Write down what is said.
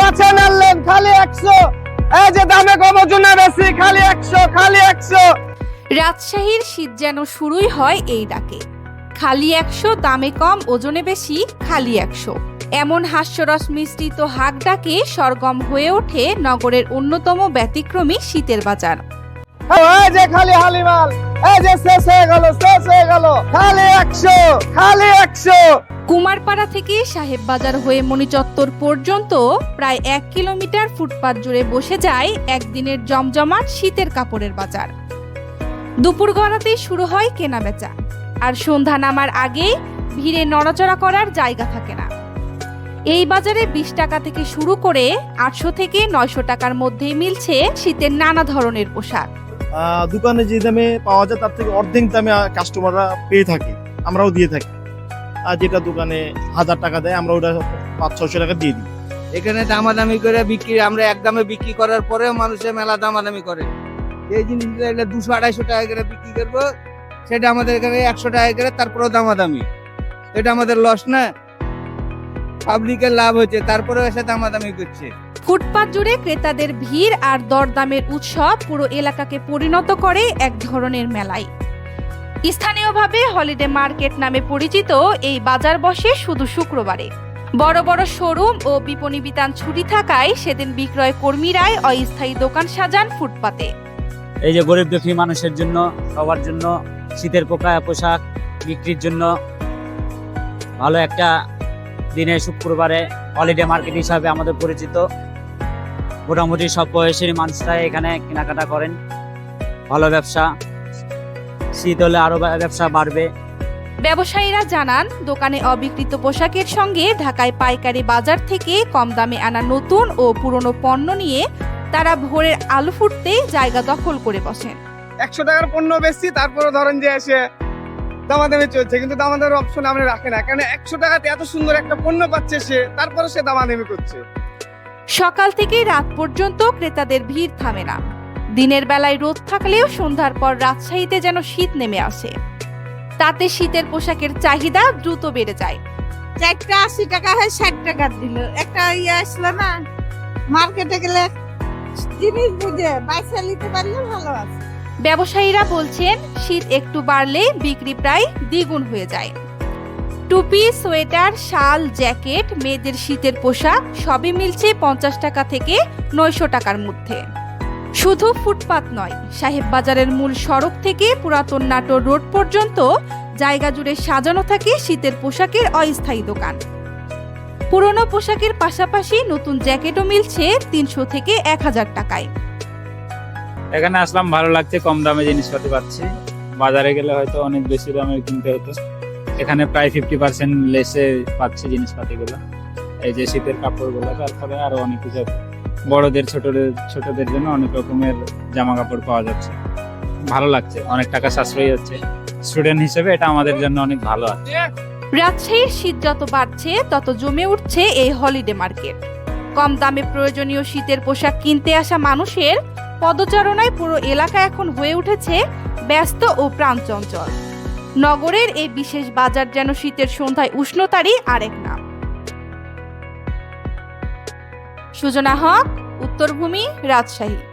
বাঁচে নাড়লেন খালি একশো। এই যে দামে কম ওজনে বেশি খালি একশো খালি একশো। রাজশাহীর শীত যেন শুরুই হয় এই ডাকে। খালি একশো দামে কম ওজনে বেশি খালি একশো। এমন হাস্যরস মিশ্রিত হাক ডাকে সরগম হয়ে ওঠে নগরের অন্যতম ব্যতিক্রমী শীতের বাজার। এই যে খালি হালিমাল এই যে শেষ হয়ে গেল শেষ হয়ে গেল। খালি একশো খালি একশো। কুমারপাড়া থেকে সাহেব বাজার হয়ে মণিচত্বর পর্যন্ত প্রায় এক কিলোমিটার ফুটপাত জুড়ে বসে যায় একদিনের জমজমাট শীতের কাপড়ের বাজার। দুপুর গড়াতেই শুরু হয় কেনাবেচা। আর সন্ধ্যা নামার আগেই ভিড়ে নড়াচড়া করার জায়গা থাকে না। এই বাজারে বিশ টাকা থেকে শুরু করে আটশো থেকে নয়শো টাকার মধ্যেই মিলছে শীতের নানা ধরনের পোশাক। দোকানে যে দামে পাওয়া যায়, তার থেকে অর্ধেক দামে কাস্টমাররা পেয়ে থাকে। আমরাও দিয়ে থাকি। আর যেটা দোকানে হাজার টাকা দেয় আমরা ওটা পাঁচ ছশো টাকা দিয়ে দিই। এখানে দামাদামি করে বিক্রি আমরা এক দামে বিক্রি করার পরেও মানুষে মেলা দামাদামি করে। এই জিনিসগুলো দুশো আড়াইশো টাকা করে বিক্রি করব সেটা আমাদের এখানে একশো টাকা করে তারপরেও দামাদামি। এটা আমাদের লস না। পাবলিকের লাভ হচ্ছে তারপরেও এসে দামাদামি করছে। ফুটপাত জুড়ে ক্রেতাদের ভিড় আর দরদামের উৎসব পুরো এলাকাকে পরিণত করে এক ধরনের মেলায়। স্থানীয়ভাবে হলিডে মার্কেট নামে পরিচিত এই বাজার বসে শুধু শুক্রবারে। বড় বড় শোরুম ও বিপণী বিতান ছুটি থাকায় সেদিন বিক্রয় কর্মীরাই অস্থায়ী দোকান সাজান ফুটপাতে। এই যে গরিব দুঃখী মানুষের জন্য, সবার জন্য, শীতের পোকা, পোশাক বিক্রির জন্য ভালো একটা দিনে শুক্রবারে হলিডে মার্কেট হিসাবে আমাদের পরিচিত। মোটামুটি সব বয়সের মানুষরা এখানে কেনাকাটা করেন। ভালো ব্যবসা। শীত হলে আরও ব্যবসা বাড়বে। ব্যবসায়ীরা জানান দোকানে অবিকৃত পোশাকের সঙ্গে ঢাকায় পাইকারি বাজার থেকে কম দামে আনা নতুন ও পুরনো পণ্য নিয়ে তারা ভোরের আলু ফুটতে জায়গা দখল করে বসেন। একশো টাকার পণ্য বেশি তারপরে ধরেন যে এসে দামাদামি চলছে কিন্তু দামাদামের অপশন আমরা রাখি না কারণ একশো টাকাতে এত সুন্দর একটা পণ্য পাচ্ছে সে তারপরে সে দামাদামি করছে। সকাল থেকে রাত পর্যন্ত ক্রেতাদের ভিড় থামে না। দিনের বেলায় রোদ থাকলেও সন্ধ্যার পর রাজশাহীতে যেন শীত নেমে আসে। তাতে শীতের পোশাকের চাহিদা দ্রুত বেড়ে যায়। চারটা আশি টাকা হয় ষাট টাকা দিল। একটা ইয়ে আসলো না মার্কেটে গেলে জিনিস বুঝে বাইসা নিতে পারলে ভালো আছে। ব্যবসায়ীরা বলছেন শীত একটু বাড়লে বিক্রি প্রায় দ্বিগুণ হয়ে যায়। টুপি সোয়েটার শাল জ্যাকেট মেয়েদের শীতের পোশাক সবই মিলছে পঞ্চাশ টাকা থেকে নয়শো টাকার মধ্যে। শুধু ফুটপাত নয় সাহেব বাজারের মূল সড়ক থেকে পুরাতন নাটোর রোড পর্যন্ত জায়গা জুড়ে সাজানো থাকে শীতের পোশাকের অস্থায়ী দোকান। পুরনো পোশাকের পাশাপাশি নতুন জ্যাকেটও মিলছে তিনশো থেকে এক হাজার টাকায়। এখানে আসলাম, ভালো লাগছে, কম দামে জিনিসপাতি পাচ্ছি। বাজারে গেলে হয়তো অনেক বেশি দামে কিনতে হতো। এখানে প্রায় ফিফটি পার্সেন্ট লেসে পাচ্ছি জিনিসপাতিগুলো। এই যে শীতের কাপড়গুলো, তারপরে আরও অনেক কিছু বড়দের, ছোটদের ছোটদের জন্য অনেক রকমের জামা কাপড় পাওয়া যাচ্ছে। ভালো লাগছে, অনেক টাকা সাশ্রয়ী হচ্ছে। স্টুডেন্ট হিসেবে এটা আমাদের জন্য অনেক ভালো আছে। রাজশাহীর শীত যত বাড়ছে, তত জমে উঠছে এই হলিডে মার্কেট। কম দামে প্রয়োজনীয় শীতের পোশাক কিনতে আসা মানুষের পদচারণায় পুরো এলাকা এখন হয়ে উঠেছে ব্যস্ত ও প্রাণচঞ্চল। নগরের এই বিশেষ বাজার যেন শীতের সন্ধ্যায় উষ্ণতারই আরেক নাম। সুজনা হক উত্তরভূমি রাজশাহী।